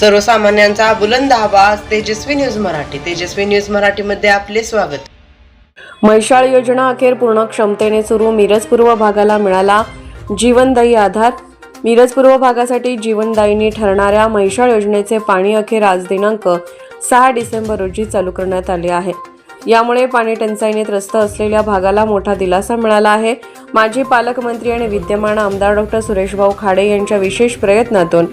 सर्वसामान्यांचा बुलंद आवाज तेजस्वी न्यूज मराठी. तेजस्वी न्यूज मराठीमध्ये आपले स्वागत. मैशाळ योजना अखेर पूर्ण क्षमतेने सुरू. मिरज पूर्व भागाला मिळाला जीवनदायी आधार. मिरज पूर्व भागासाठी जीवनदायीनी ठरणाऱ्या मैशाळ योजनेचे पाणी अखेर आज दिनांक सहा डिसेंबर रोजी चालू करण्यात आले आहे. यामुळे पाणी टंचाईने त्रस्त असलेल्या भागाला मोठा दिलासा मिळाला आहे. माजी पालकमंत्री आणि विद्यमान आमदार डॉक्टर सुरेशभाऊ खाडे यांच्या विशेष प्रयत्नातून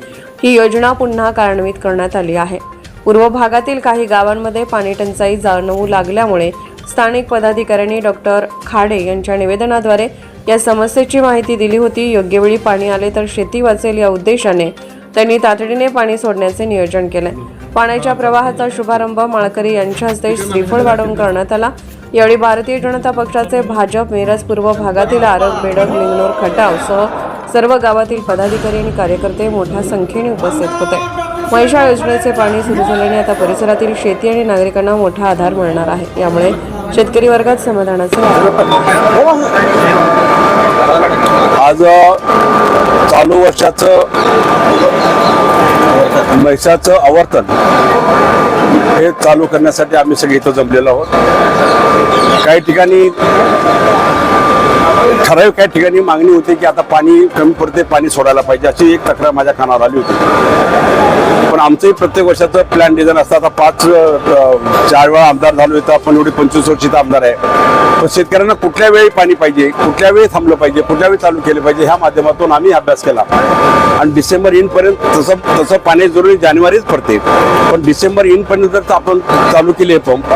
ही योजना पुन्हा कार्यान्वित करण्यात आली आहे. पूर्व भागातील काही गावांमध्ये पाणी टंचाई जाणवू लागल्यामुळे स्थानिक पदाधिकाऱ्यांनी डॉक्टर खाडे यांच्या निवेदनाद्वारे या समस्येची माहिती दिली होती. योग्य वेळी पाणी आले तर शेती वाचेल या उद्देशाने त्यांनी तातडीने पाणी सोडण्याचे नियोजन केले. पाण्याच्या प्रवाहाचा शुभारंभ माळकरी यांच्या हस्ते श्रीफळ वाढवून करण्यात आला. यावेळी भारतीय जनता पक्षाचे भाजप मिरज पूर्व भागातील आरग बेडग लिंगनूर खटाव सह सर्व गावातील पदाधिकारी आणि कार्यकर्ते मोठ्या संख्येने उपस्थित होते. महिषा योजनेचे पाणी सुरू झाल्याने आता परिसरातील शेती आणि नागरिकांना मोठा आधार मिळणार आहे. यामुळे शेतकरी वर्गात समाधानाचे आज चालू वर्षाचं महिषाचं आवर्तन हे चालू करण्यासाठी आम्ही सगळे इथं जमलेलो आहोत. काही ठिकाणी ठराविक काही ठिकाणी मागणी होती की आता पाणी कमी पडते पाणी सोडायला पाहिजे अशी एक तक्रार माझ्या कानावर आली होती. पण आमचंही प्रत्येक वर्षाचं प्लॅन डिझाईन असतं. आता पाच चार वेळा आमदार झालो इथं. आपण एवढी पंचवीस वर्षीचा आमदार आहे. पण शेतकऱ्यांना कुठल्या वेळी पाणी पाहिजे कुठल्या वेळी थांबलं पाहिजे कुठल्या वेळी चालू केलं पाहिजे ह्या माध्यमातून आम्ही अभ्यास केला. आणि डिसेंबर इनपर्यंत तसं तसं पाणी जरुरी जानेवारीच पडते. पण डिसेंबर इनपर्यंत जर आपण चालू केले पंप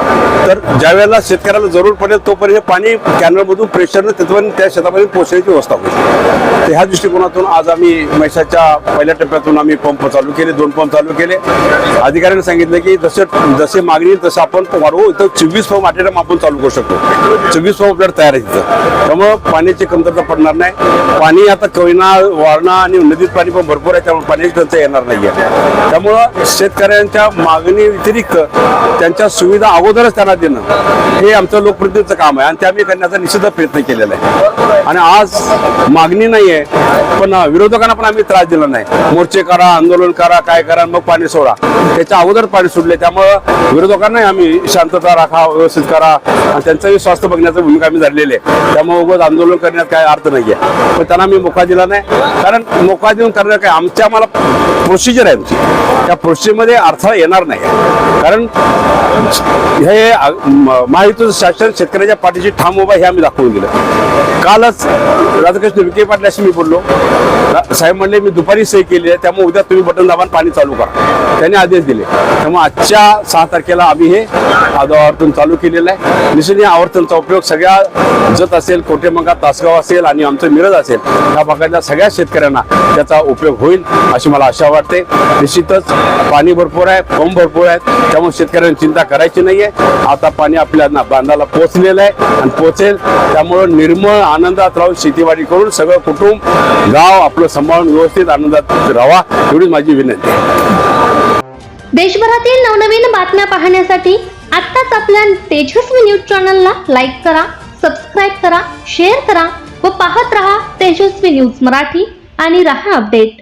तर ज्या वेळेला शेतकऱ्याला जरूर पडेल तोपर्यंत पाणी कॅनलमधून प्रेशरनं तिथपर्यंत त्या शेतापर्यंत पोहोचण्याची व्यवस्था होईल तर ह्या दृष्टिकोनातून आज आम्ही मैशाच्या पहिल्या टप्प्यातून आम्ही पंप चालू केले दोन पंप चालू केले. अधिकाऱ्यांनी सांगितलं की जसे जसे मागणी तसं आपण वाढवू. इथं चोवीस पंप आठवड्यात आपण चालू करू शकतो. चोवीस पंप आपल्याला तयार आहे तिथं त्यामुळं पाण्याची कमतरता पडणार नाही. पाणी आता कोयना वारणा आणि नदीत पाणी पण भरपूर आहे. त्यामुळे पाण्याची टंचाई येणार नाही आहे त्यामुळं शेतकऱ्यांच्या मागणी व्यतिरिक्त त्यांच्या सुविधा अगोदरच त्यांना देणं हे आमचं लोकप्रतिनिधीचं काम आहे. आणि ते आम्ही करण्याचा निश्चित प्रयत्न केलेला आहे. आणि आज मागणी नाही आहे पण विरोधकांना पण आम्ही त्रास दिला नाही. मोर्चे करा आंदोलन करा काय करा मग पाणी सोडा. त्याच्या अगोदर पाणी सोडले त्यामुळं विरोधकांना आम्ही शांतता राखा व्यवस्थित करा आणि त्यांचंही स्वास्थ्य बघण्याची भूमिका आम्ही धरलेली आहे. त्यामुळे उगत आंदोलन करण्यात काय अर्थ नाहीये. पण त्यांना आम्ही मोका दिला नाही. कारण मोका देऊन करण्यात काय आमच्या आम्हाला प्रोसिजर आहे आमची. त्या प्रोसिजरमध्ये अडथळा येणार नाही. कारण हे अ, महायुतीचं शासन शेतकऱ्याच्या पाठीशी ठाम उभा हे आम्ही दाखवून दिलं. कालच राधाकृष्ण विखे पाटल्याशी मी बोललो. साहेब म्हणले मी दुपारी सही केली आहे त्यामुळे उद्या तुम्ही बटन दाबान पाणी चालू करा. त्यांनी आदेश दिले. त्यामुळे आजच्या सहा तारखेला आम्ही हे आवर्तन चालू केलेलं आहे. निश्चित या आवर्तनचा उपयोग सगळ्या जत असेल कोटेमंगा तासगाव असेल आणि आमचं मिरज असेल या भागातल्या सगळ्या शेतकऱ्यांना त्याचा उपयोग होईल अशी मला आशा वाटते. निश्चितच पाणी भरपूर आहे पंप भरपूर आहेत त्यामुळे शेतकऱ्यांनी चिंता करायची नाहीये. आता पाणी आपल्या बांधाला पोचलेलं आहे आणि पोचेल त्यामुळं निर्मळ आनंदात राहून शेतीवाडी करून सगळं कुटुंब गाव आपलं सांभाळून व्यवस्थित आनंदात राहा एवढीच माझी विनंती देशभरातील नवनवीन बातम्या पाहण्यासाठी आत्ताच आपल्या तेजस्वी न्यूज चॅनलला लाईक करा सबस्क्राईब करा शेअर करा व पाहत रहा तेजस्वी न्यूज मराठी आणि रहा अपडेट.